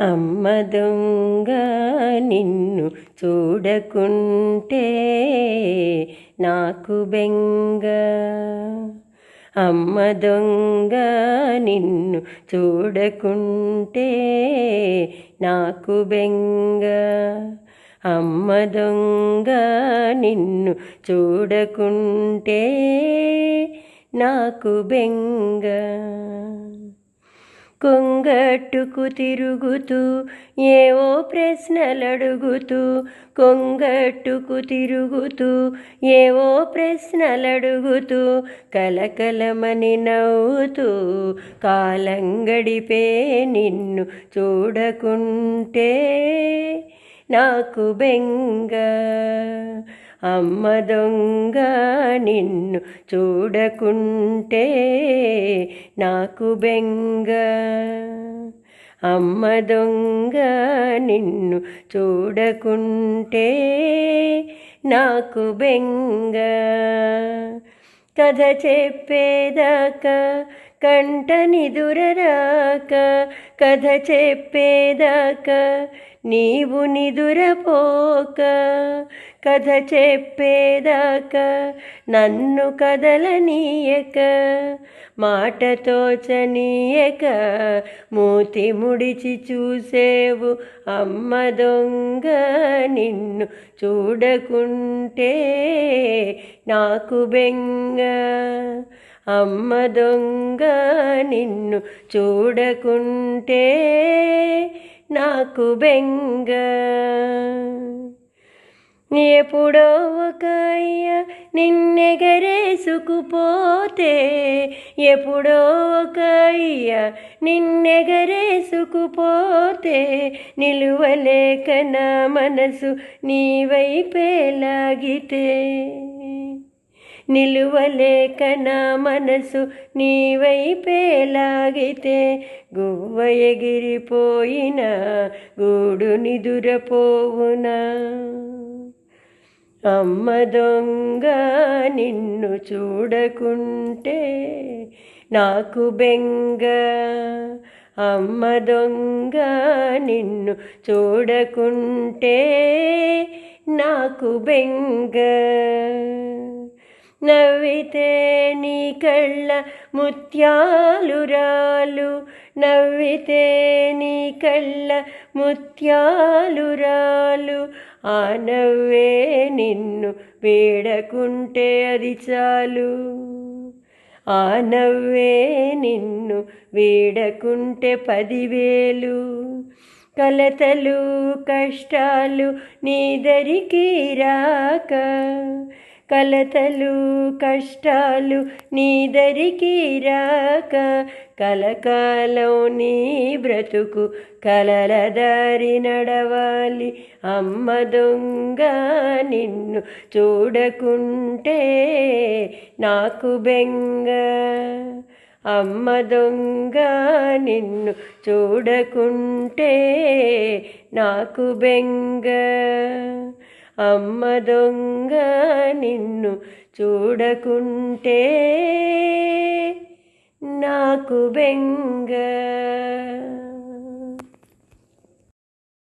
అమ్మ దొంగ నిన్ను చూడకుంటే నాకు బెంగ. అమ్మ దొంగ నిన్ను చూడకుంటే నాకు బెంగ. అమ్మ దొంగ నిన్ను చూడకుంటే నాకు బెంగ. కొంగట్టుకు తిరుగుతూ ఏవో ప్రశ్నలడుగుతూ కొంగట్టుకు తిరుగుతూ ఏవో ప్రశ్నలడుగుతూ కలకలమని నవ్వుతూ కాలం గడిపే నిన్ను చూడకుంటే నాకు బెంగ అమ్మ దొంగ నిన్ను చూడకుంటే నాకు బెంగ. అమ్మ దొంగ నిన్ను చూడకుంటే నాకు బెంగ. కథ చెప్పేదాకా కంట నిదురరాక కథ చెప్పేదాకా నీవు నిదురపోక కథ చెప్పేదాకా నన్ను కదలనీయక మాటతో చనీయక మూతి ముడిచి చూసేవు అమ్మ దొంగ నిన్ను చూడకుంటే నాకు బెంగ. అమ్మ దొంగ నిన్ను చూడకుంటే నాకు బెంగ. ఎప్పుడో ఒక అయ్య నిన్నెగరేసుకుపోతే ఎప్పుడో ఒక అయ్య నిన్నెగరేసుకుపోతే నిలువలేక నా మనసు నీ వైపే లాగితే. నిలువలేక నా మనసు నీ లాగితే గువ్వ ఎగిరిపోయిన గూడు నిదురపోవునా? అమ్మ దొంగ నిన్ను చూడకుంటే నాకు బెంగ. అమ్మ దొంగ నిన్ను చూడకుంటే నాకు బెంగ. నవ్వితే నీ కళ్ళ ముత్యాలు రాలు. నవ్వితే నీ కళ్ళ ముత్యాలు రాలు. ఆ నవ్వే నిన్ను వేడకుంటే అది చాలు. ఆ నవ్వే నిన్ను వేడకుంటే పదివేలు. కలతలు కష్టాలు నీ దరికి రాక కలతలు కష్టాలు నీదరికి రాక కలకాలం నీ బ్రతుకు కలల దారి నడవాలి. అమ్మ దొంగ నిన్ను చూడకుంటే నాకు బెంగ. అమ్మ దొంగ నిన్ను చూడకుంటే నాకు బెంగ. అమ్మ దొంగ నిన్ను చూడకుంటే నాకు బెంగ